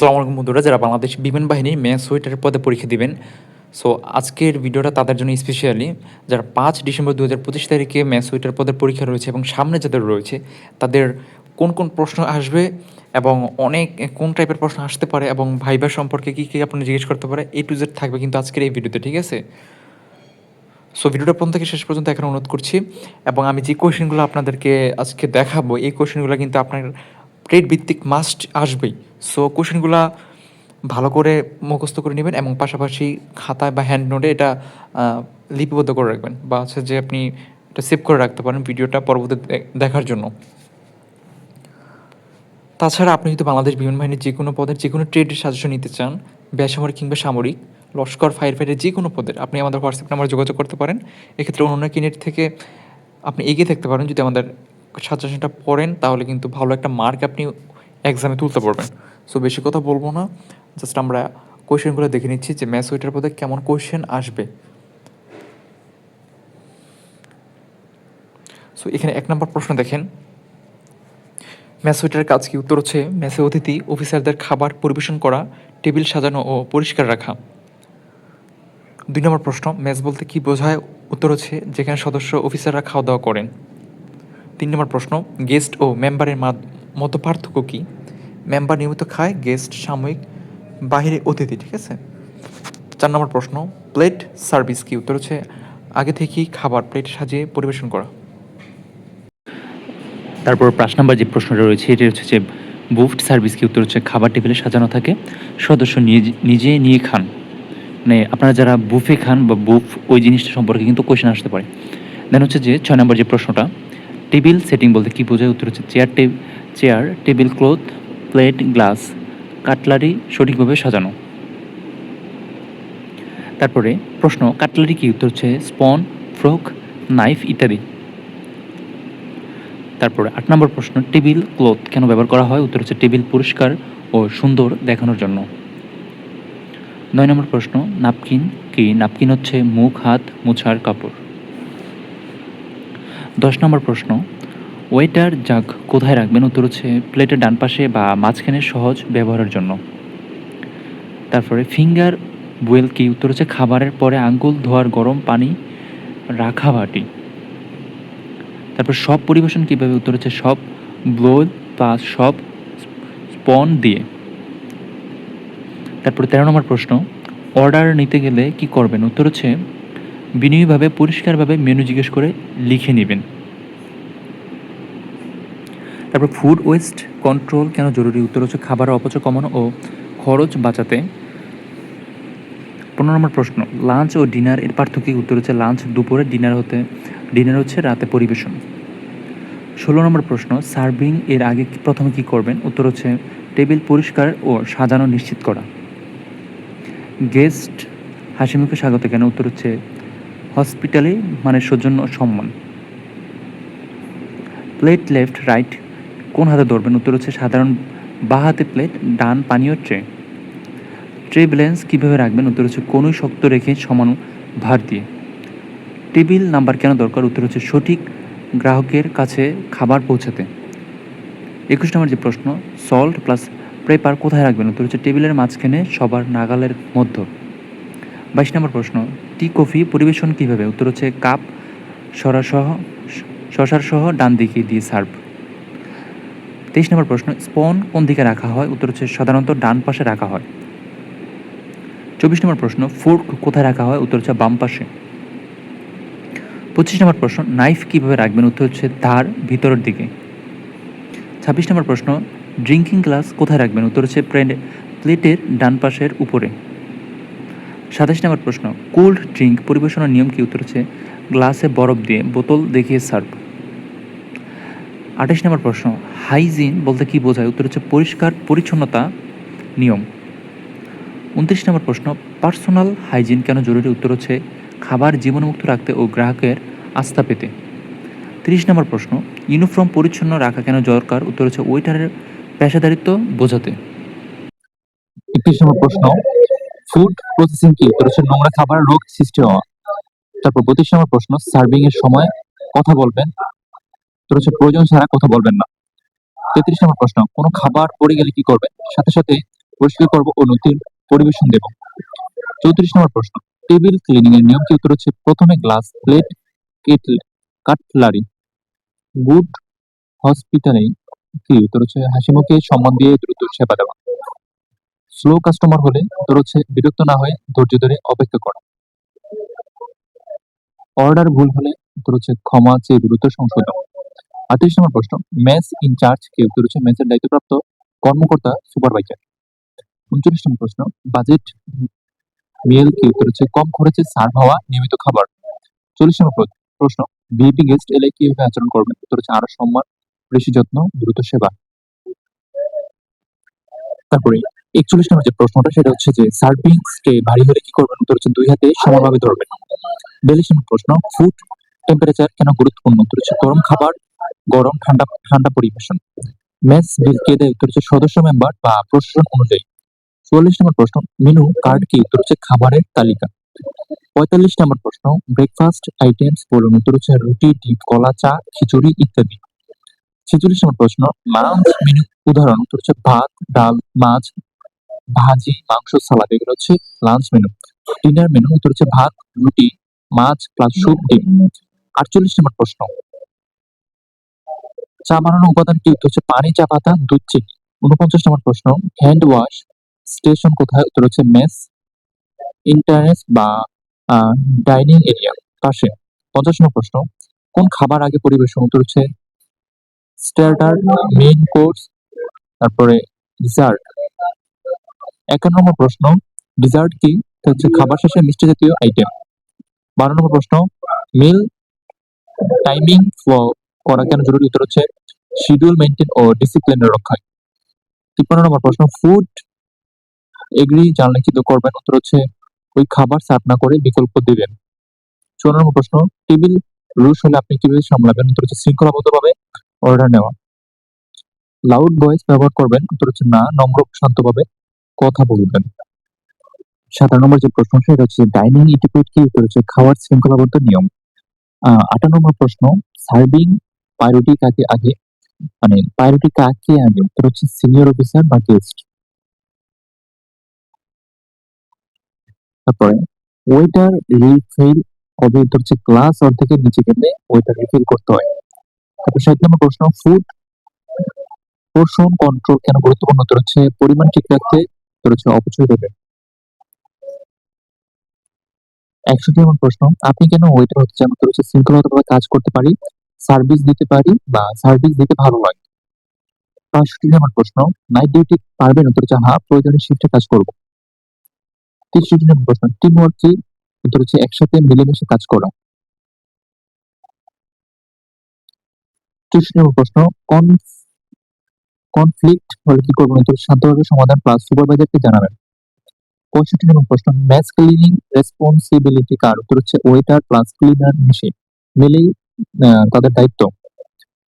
আসসালামু আলাইকুম বন্ধুরা, যারা বাংলাদেশ বিমান বাহিনীর ম্যাস ওয়েটারের পদে পরীক্ষা দিবেন। সো আজকের ভিডিওটা তাদের জন্য স্পেশালি যারা পাঁচ ডিসেম্বর দু হাজার পঁচিশ তারিখে ম্যাস ওয়েটার পদের পরীক্ষা রয়েছে এবং সামনে যাদের রয়েছে, তাদের কোন কোন প্রশ্ন আসবে এবং অনেক কোন টাইপের প্রশ্ন আসতে পারে এবং ভাইবার সম্পর্কে কী কী আপনি জিজ্ঞেস করতে পারে এ টু জেড থাকবে কিন্তু আজকের এই ভিডিওতে, ঠিক আছে? সো ভিডিওটা প্রথম থেকে শেষ পর্যন্ত এখন অনুরোধ করছি এবং আমি যে কোয়েশ্চেনগুলো আপনাদেরকে আজকে দেখাবো, এই কোয়েশ্চেনগুলো কিন্তু আপনার ট্রেড ভিত্তিক মাস্ট আসবেই। সো কোয়েশ্চেনগুলো ভালো করে মুখস্থ করে নেবেন এবং পাশাপাশি খাতায় বা হ্যান্ড নোটে এটা লিপিবদ্ধ করে রাখবেন বা হচ্ছে যে আপনি এটা সেভ করে রাখতে পারেন ভিডিওটা পরবর্তী দেখার জন্য। তাছাড়া আপনি যদি বাংলাদেশ বিমান বাহিনীর যে কোনো পদের যে কোনো ট্রেডের সাজেশন নিতে চান, বেসামরিক কিংবা সামরিক, লস্কর ফায়ার ফাইটার যে কোনো পদের আপনি আমাদের হোয়াটসঅ্যাপ নাম্বারে যোগাযোগ করতে পারেন। এক্ষেত্রে অন্য কিনেট থেকে আপনি এগিয়ে থাকতে পারেন যদি আমাদের সাজেশনটা পড়েন, তাহলে কিন্তু ভালো একটা মার্ক আপনি এক্সামে তুলতে পারবেন। সো বেশি কথা বলব না। জাস্ট আমরা কোয়েশ্চেনগুলো দেখে নিচ্ছি যে ম্যাথস ওইটার পদে কেমন কোয়েশ্চেন আসবে। সো এখানে এক নম্বর প্রশ্ন দেখেন। ম্যাসওয়েটারের কাজ কি? উত্তর হচ্ছে ম্যাসে অতিথি অফিসারদের খাবার পরিবেশন করা টেবিল সাজানো ও পরিষ্কার রাখা। দুই নম্বর প্রশ্ন ম্যাচ বলতে কি বোঝায়? উত্তর হচ্ছে যেখানে সদস্য অফিসাররা খাওয়া দাওয়া করেন। তিন নম্বর প্রশ্ন গেস্ট ও মেম্বারের মতো পার্থক্য কী? মেম্বার নিয়মিত খায় গেস্ট সাময়িক বাহিরে অতিথি, ঠিক আছে? চার নম্বর প্রশ্ন প্লেট সার্ভিস কি? উত্তর হচ্ছে, আগে থেকেই খাবার প্লেট সাজিয়ে পরিবেশন করা। তারপর পাঁচ নাম্বার যে প্রশ্নটা রয়েছে, এটি হচ্ছে যে বুফট সার্ভিস কি? উত্তর হচ্ছে, খাবার টেবিলে সাজানো থাকে, সদস্য নিজে নিয়ে খান। মানে আপনারা যারা বুফে খান বা বুফ ওই জিনিসটা সম্পর্কে কিন্তু কোয়েশন আসতে পারে। দেন হচ্ছে যে, ছয় নম্বর যে প্রশ্নটা টেবিল সেটিং বলতে কী বোঝায়? উত্তর হচ্ছে chair chair, table cloth, plate, glass, cutlery সঠিকভাবে সাজানো। তারপরে প্রশ্ন, কাটলারি কি? উত্তর হচ্ছে স্পন, ফ্রক, নাইফ ইত্যাদি। তারপরে আট নম্বর প্রশ্ন, টেবিল ক্লথ কেন ব্যবহার করা হয়? উত্তর হচ্ছে টেবিল পরিষ্কার ও সুন্দর দেখানোর জন্য। নয় নম্বর প্রশ্ন, নাপকিন কি? নাপকিন হচ্ছে মুখ, হাত, মোছার কাপড়। দশ নম্বর প্রশ্ন, ওয়েটার জাগ কোথায় রাখবেন? উত্তর হচ্ছে প্লেটের ডান পাশে বা মাঝখানে সহজ ব্যবহারের জন্য। তারপরে, ফিঙ্গার বুয়েল কি? উত্তর হচ্ছে, খাবারের পরে আঙ্গুল ধোয়ার গরম পানি রাখা বাটি। তারপর, সব পরিবেশন কীভাবে? উত্তর হচ্ছে, সব ব্লোল প্লাস সব স্পন দিয়ে। তারপর, তেরো নম্বর প্রশ্ন, অর্ডার নিতে গেলে কি করবেন? উত্তর হচ্ছে বিনয়ীভাবে পরিষ্কারভাবে মেনু জিজ্ঞেস করে লিখে নেবেন। তারপর ফুড ওয়েস্ট কন্ট্রোল কেন জরুরি? উত্তর হচ্ছে খাবার অপচয় কমানো ও খরচ বাঁচাতে। পনেরো নম্বর প্রশ্ন লাঞ্চ ও ডিনার এর পার্থক্য উত্তর হচ্ছে লাঞ্চ দুপুরে ডিনার হতে ডিনার হচ্ছে রাতে পরিবেশন। ষোলো নম্বর প্রশ্ন সার্ভিং এর আগে প্রথমে কি করবেন? উত্তর হচ্ছে টেবিল পরিষ্কার ও সাজানো নিশ্চিত করা। গেস্ট হাসিমুখে স্বাগত কেন? উত্তর হচ্ছে হসপিটালে মানে সৌজন্য সম্মান। প্লেট লেফট রাইট, কোন হাতে ধরবেন? উত্তর হচ্ছে সাধারণ বা হাতে প্লেট, ডান পানীয় ট্রে। ট্রে ব্যালেন্স কীভাবে রাখবেন? উত্তর হচ্ছে কোনোই শক্ত রেখে সমান ভার দিয়ে। টেবিল নাম্বার কেন দরকার? উত্তর হচ্ছে সঠিক গ্রাহকের কাছে খাবার পৌঁছাতে। একুশ নম্বর যে প্রশ্ন, সল্ট প্লাস প্রেপার কোথায় রাখবেন? উত্তর হচ্ছে টেবিলের মাঝখানে সবার নাগালের মধ্য। বাইশ নম্বর প্রশ্ন টি কফি পরিবেশন কীভাবে? উত্তর হচ্ছে কাপ সরাসহ শশার সহ, ডান দিকে দিয়ে সার্ভ তেইশ নম্বর প্রশ্ন, স্পন কোন দিকে রাখা হয়? উত্তর হচ্ছে সাধারণত ডান পাশে রাখা হয়। চব্বিশ নম্বর প্রশ্ন, ফোর্ক কোথায় রাখা হয়? উত্তর হচ্ছে বাম পাশে। পঁচিশ নম্বর প্রশ্ন, নাইফ কীভাবে রাখবেন? উত্তর হচ্ছে ধার ভিতরের দিকে। ছাব্বিশ নম্বর প্রশ্ন, ড্রিঙ্কিং গ্লাস কোথায় রাখবেন? উত্তর হচ্ছে প্লেট- প্লেটের ডান পাশের উপরে। সাতাশ নম্বর প্রশ্ন কোল্ড ড্রিঙ্ক পরিবেশনের নিয়ম কি? উত্তর হচ্ছে গ্লাসে বরফ দিয়ে বোতল দেখিয়ে সার্ভ আঠাশ নম্বর প্রশ্ন হাইজিন বলতে কি বোঝায়? উত্তর হচ্ছে, পরিষ্কার পরিচ্ছন্নতা নিয়ম। উনত্রিশ নম্বর প্রশ্ন পার্সোনাল হাইজিন কেন জরুরি? উত্তর হচ্ছে, খাবার জীবাণুমুক্ত রাখতে ও গ্রাহকের আস্থা পেতে। তিরিশ নম্বর প্রশ্ন ইউনিফর্ম পরিচ্ছন্ন রাখা কেন দরকার? উত্তর হচ্ছে ওয়েটারের পেশাদারিত্ব বোঝাতে। একত্রিশ নম্বর প্রশ্ন ফুড প্রসেসিং কি? উত্তর হচ্ছে নোংরা খাবার, রোগ সৃষ্টি হওয়া। তারপর বত্রিশ নম্বর প্রশ্ন সার্ভিং এর সময় কথা বলবেন। উত্তর হচ্ছে প্রয়োজন ছাড়া কথা বলবেন না। তেত্রিশ নম্বর প্রশ্ন, কোনো খাবার পড়ে গেলে কি করবেন? সাথে সাথে পরিষ্কার করব ও নতুন পরিবেশন দেব। চৌত্রিশ নম্বর প্রশ্ন, টেবিল ক্লিনিং এর নিয়ম কি? উত্তর হচ্ছে প্রথমে glass, plate, kettle, cutlery, good হসপিটালে কি? উত্তর হচ্ছে হাসি মুখে সম্মান দিয়ে দ্রুত সেবা দেওয়া। স্লো কাস্টমার হলে উত্তর হচ্ছে বিরক্ত না হয়ে ধৈর্য ধরে অপেক্ষা করা। অর্ডার ভুল হলে উত্তর হচ্ছে ক্ষমা চেয়ে দ্রুত সংশোধন। আটত্রিশ নম্বর প্রশ্ন ম্যাচ ইনচার্জ কে উত্তর হচ্ছে ম্যাচের দায়িত্বপ্রাপ্ত কর্মকর্তা সুপারভাইজার উনচল্লিশ নম্বর প্রশ্ন বাজেট মিল কি উত্তর হচ্ছে কম খরচে সার্ভ হওয়া নিয়মিত খাবার? চল্লিশ নম্বর প্রশ্ন ভিপি গেস্ট এলে কীভাবে আচরণ করবেন? উত্তর হচ্ছে আরও সম্মান, বেশি যত্ন, দ্রুত সেবা। তারপরে একচল্লিশ নম্বর যে প্রশ্নটা, সেটা হচ্ছে যে সার্ভিং স্টে ভারী হলে কি করবেন? উত্তর হচ্ছে দুই হাতে সমানভাবে ধরবেন। বিয়াল্লিশ নম্বর প্রশ্ন ফুড টেম্পারেচার কেন গুরুত্বপূর্ণ? উত্তর হচ্ছে গরম খাবার, গরম ঠান্ডা ঠান্ডা পরিবেশন। মেস বিল কে দেয় উত্তর হচ্ছে সদস্য মেম্বার বা প্রশাসন অনুযায়ী। চুয়াল্লিশ নম্বর প্রশ্ন মেনু কার্ড কি? উত্তর হচ্ছে খাবারের তালিকা। পঁয়তাল্লিশ নম্বর প্রশ্ন ব্রেকফাস্ট আইটেমস বলুন। উত্তর হচ্ছে রুটি ডিপ কলা, চা, খিচুড়ি ইত্যাদি। ছেচল্লিশ নম্বর প্রশ্ন লাঞ্চ মেনু উদাহরণ। উত্তর হচ্ছে ভাত, ডাল, মাছ ভাজি, মাংস, সালাদ, এগুলো হচ্ছে লাঞ্চ মেনু ডিনার মেনু উত্তর হচ্ছে ভাত, রুটি, মাছ প্লাস স্যুপ ডিম। আটচল্লিশ নম্বর প্রশ্ন। চা বানানোর উপাদান কি? উত্তর হচ্ছে পানি, চা পাতা, দুধ, চিনি। উনপঞ্চাশ নম্বর প্রশ্ন হ্যান্ড ওয়াশ স্টেশন কোথায়? উত্তর হচ্ছে মেস, ইন্টারনেট বা ডাইনিং এরিয়া পাশে। পঞ্চাশ নম্বর প্রশ্ন, কোন খাবার আগে পরিবেশন? উত্তর হচ্ছে স্টার্টার মেইন কোর্স তারপরে ডিজার্ট একান্ন নম্বর প্রশ্ন ডিজার্ট কি? হচ্ছে খাবার শেষে মিষ্টি জাতীয় আইটেম বারো নম্বর প্রশ্ন মিল টাইমিং করা কেন জরুরি? উত্তর হচ্ছে শিডিউল মেনটেন ও ডিসিপ্লিন রক্ষায়। তিপ্পান্ন নম্বর প্রশ্ন ফুড এগ্রি জানলে কি করবেন। উত্তর হচ্ছে, ওই খাবার সার্ভ না করে বিকল্প দিবেন। চুয়ান্ন নম্বর প্রশ্ন টেবিল রুশ হলে আপনি কীভাবে সামলাবেন? উত্তর হচ্ছে, শৃঙ্খলাবদ্ধভাবে অর্ডার নেওয়া। লাউড ভয়েস ব্যবহার করবেন। উত্তর হচ্ছে, না, নম্র শান্তভাবে। কথা বলবেন। সাতান্ন নম্বর যে প্রশ্ন, সেটা হচ্ছে ডাইনিং ইটিকুইট কি? হচ্ছে খাওয়ার শৃঙ্খলাবদ্ধ নিয়ম। আটান্ন নম্বর প্রশ্ন সার্ভিং প্রায়োরিটি কাকে আগে মানে প্রায়োরিটি কাকে আগে? উত্তর হচ্ছে সিনিয়র অফিসার বা গেস্ট তারপরে ওয়েটার রিফিল কবে? উত্তর হচ্ছে ক্লাস অর্ধেকের নিচে গেলে ওয়েটার রিফিল করতে হয়। তারপর ষাট নম্বর প্রশ্ন ফুড পোর্শন কন্ট্রোল কেন গুরুত্বপূর্ণ? হচ্ছে পরিমাণ ঠিক রাখতে হচ্ছে অপচয় দেবে একশো প্রশ্ন, আপনি কেন ওয়েটার হতে চান? উত্তর হচ্ছে কাজ করতে পারি সার্ভিস দিতে পারি বা সার্ভিস দিতে ভালো লাগে। প্রশ্ন নাইট ডিউটি পারবেন উত্তর হচ্ছে হ্যাঁ প্রয়োজনে শিফটে কাজ করব। প্রশ্ন টিম ওয়ার্ক কি? উত্তর হচ্ছে একসাথে মিলেমিশে কাজ করা। চৌষট্টি নম্বর প্রশ্ন কনফ্লিক্ট হলে কি করবেন? উত্তর শান্তভাবে সমাধান প্লাস সুপারভাইজারকে জানাবেন। পঁয়ষট্টি নম্বর প্রশ্ন ম্যাচ ক্লিনিং রেসপন্সিবিলিটি কার? উত্তর হচ্ছে ওয়েটার প্লাস ক্লিনার মিশে মিলেই তাদের দায়িত্ব।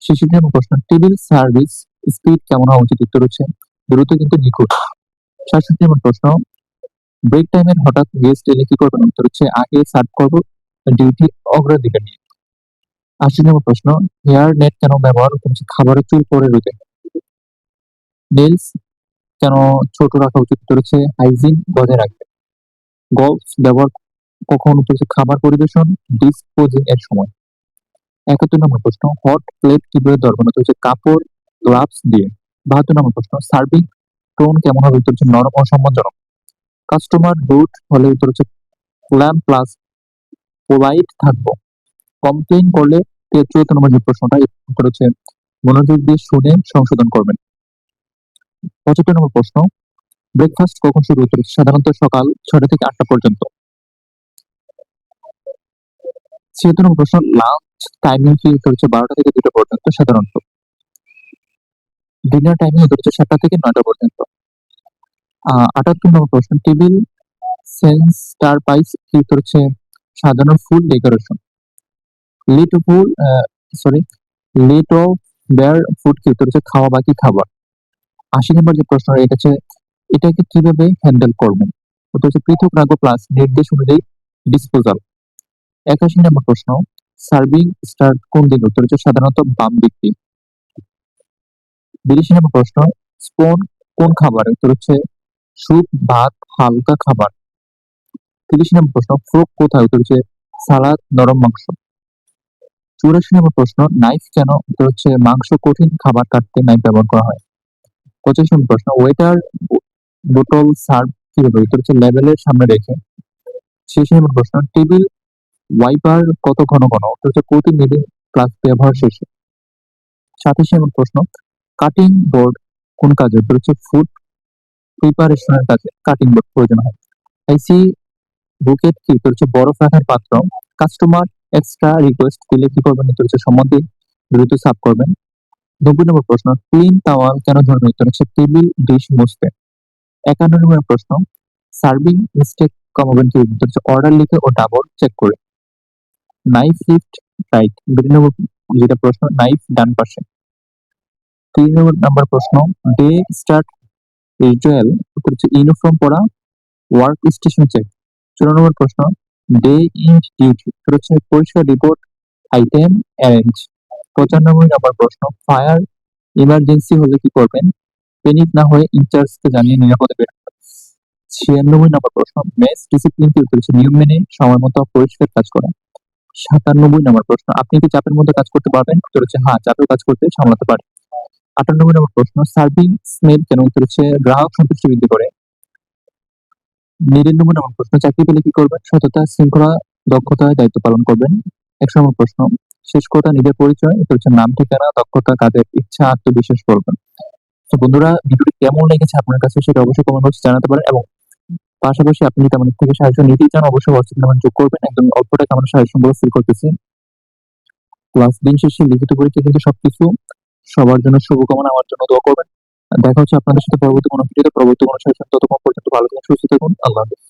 ছেষট্টি নম্বর প্রশ্ন টেবিল সার্ভিস স্পিড কেমন হওয়া উচিত? উত্তর হচ্ছে দ্রুত কিন্তু নিখুঁত। সাতষট্টি নম্বর প্রশ্ন ব্রেক টাইমের হঠাৎ গেস্ট এলে কি করবেন? উত্তর হচ্ছে আগে সার্ভ করব ডিউটি অগ্রাধিকার নিয়ে। আশি নম্বর প্রশ্ন হেয়ার নেট কেন ব্যবহার? হচ্ছে খাবারের চুল পরে রোধে নেলস কেন ছোট রাখা উচিত হচ্ছে হাইজিন বজায় রাখবে। গলস ব্যবহার কখন হচ্ছে খাবার পরিবেশন ডিসপোজিং এর সময়। একাত্তর নম্বর প্রশ্ন হট প্লেট কীভাবে ধরবেন উত্তর হচ্ছে কাপড় গ্লাভস দিয়ে। বাহাত্তর নম্বর প্রশ্ন সার্ভিং টোন কেমন হবে? উত্তর হচ্ছে নরম ও সম্মানজনক কাস্টমার রুট হলে উত্তর হচ্ছে প্ল্যান প্লাস পোলাইট থাকব। কমপ্লেন করলে চুয়াত্তর নম্বর যে প্রশ্নটা উত্তর হচ্ছে মনোযোগ দিয়ে শুনে সংশোধন করবেন। পঁচাত্তর নম্বর প্রশ্ন ব্রেকফাস্ট কখন শুরু হতে সাধারণত সকাল ছয়টা থেকে আটটা পর্যন্ত। ছিয়াত্তর নম্বর প্রশ্ন লাঞ্চ টাইমিং কি হচ্ছে বারোটা থেকে দুটো পর্যন্ত সাধারণত। ডিনার টাইমিং হচ্ছে সাতটা থেকে নয়টা পর্যন্ত। আটাত্তর নম্বর প্রশ্ন টেবিল সেন্সটার পাইস কি হচ্ছে সাধারণ ফুল decoration late full sorry late of their food কি হচ্ছে খাওয়া বাকি খাবার। আশি নম্বর যে প্রশ্ন এটা হচ্ছে, এটাকে কীভাবে হ্যান্ডেল করবেন ওটা হচ্ছে পৃথক রাখব প্লাস নির্দেশ অনুযায়ী ডিসপোজাল একাশি নম্বর প্রশ্ন সার্ভিং স্টার্ট কোন দিকে উত্তর হচ্ছে সাধারণত বাম দিক দিয়ে। বিরাশি নম্বর প্রশ্ন স্পোন কোন খাবার? উত্তর হচ্ছে স্যুপ, ভাত, হালকা খাবার। তিরিশ নম্বর প্রশ্ন ফ্রুক কোথায়? উত্তর হচ্ছে সালাদ, নরম মাংস। চুরাশি নম্বর প্রশ্ন নাইফ কেন? উত্তর হচ্ছে মাংস কঠিন, খাবার কাটতে নাইফ ব্যবহার করা হয়। পঁচিশ প্রশ্ন ওয়েটার বোতল সার্ভ কীভাবে? উত্তর হচ্ছে লেভেলের সামনে রেখে। শেষ নম্বর প্রশ্ন টেবিল ওয়াইপার কত ঘন ঘন? উত্তর হচ্ছে প্রতি মিনিট ক্লাস ব্যবহার শেষে। সাতাশ নম্বর প্রশ্ন কাটিং বোর্ড কোন কাজে? উত্তর হচ্ছে ফুড প্রিপারেশনের কাজে কাটিং বোর্ড প্রয়োজন হয়। আইসি বুকেট কি উত্তর হচ্ছে বরফ রাখার পাত্র। কাস্টমার এক্সট্রা রিকোয়েস্ট দিলে কি করবেন? উত্তর হচ্ছে সম্বন্ধে দ্রুত সাফ করবেন। নব্বই নম্বর প্রশ্ন ক্লিন টাওয়াল কেন উত্তর হচ্ছে টেবিল ডিশ মুছতে একান্ন নম্বর প্রশ্ন সার্ভিং মিস্টেক কমাবেন কি? অর্ডার লিখে ও ডাবল চেক করে। নাইফ লিফট রাইট দুই নম্বর যেটা প্রশ্ন নাইফ ডান পাশে। তিন নম্বর নাম্বার প্রশ্ন ডে স্টার্ট রিচুয়াল উত্তর হচ্ছে ইউনিফর্ম পরা ওয়ার্ক স্টেশন চেক চুরান্ন নম্বর প্রশ্ন ডে ইন ডিউটি উত্তর হচ্ছে পরিষ্কার রিপোর্ট আইটেম অ্যারেঞ্জ পঁচানব্বই নম্বর প্রশ্ন, ফায়ার ইমার্জেন্সি হলে কি করবেন? পেনিক না হয়ে ইনচার্জকে জানিয়ে নিরাপদে বের ছিয়ানব্বই নম্বর প্রশ্ন মেস ডিসিপ্লিন কি উত্তর নিয়ম মেনে সময় মতো পরিষ্কার কাজ করা। সাতানব্বই নম্বর প্রশ্ন, আপনি কি চাপের মধ্যে কাজ করতে পারবেন? উত্তর হচ্ছে হ্যাঁ চাপের কাজ করতে সামলাতে পারেন আটানব্বই নম্বর প্রশ্ন সার্ভিং স্মেল কেন উত্তর হচ্ছে, গ্রাহক সন্তুষ্টি বৃদ্ধি করে। নিরানব্বই নম্বর প্রশ্ন, চাকরি পেলে কি করবেন? সততা, শৃঙ্খলা দক্ষতায় দায়িত্ব পালন করবেন। একশো নম্বর প্রশ্ন শেষ কথা নিজের পরিচয়, এটা হচ্ছে নাম ঠিকানা, দক্ষতা, কাজের ইচ্ছা, আত্মবিশ্বাস করবেন তো বন্ধুরা, ভিডিওটি কেমন লেগেছে আপনার কাছে সেটা অবশ্যই কমেন্ট বক্সে জানাতে পারেন এবং পাশাপাশি আপনি যদি আমাদের থেকে সাহায্য নিতেই চান, অবশ্যই হোয়াটসঅ্যাপ নাম্বার যোগ করবেন। একদম অল্প টাকা আমরা সাহায্য সাহায্যগুলো ফিল করতেছি। ক্লাস দিন শেষে লিখিত পরীক্ষা কিন্তু সবকিছু সবার জন্য শুভকামনা, আমার জন্য দোয়া করবেন। দেখা হচ্ছে আপনাদের সাথে পরবর্তী কোনো ভিডিওতে। পরবর্তী কোনো সাহায্য ততক্ষণ পর্যন্ত ভালো থাকুন, সুস্থ থাকুন। আল্লাহ হাফেজ।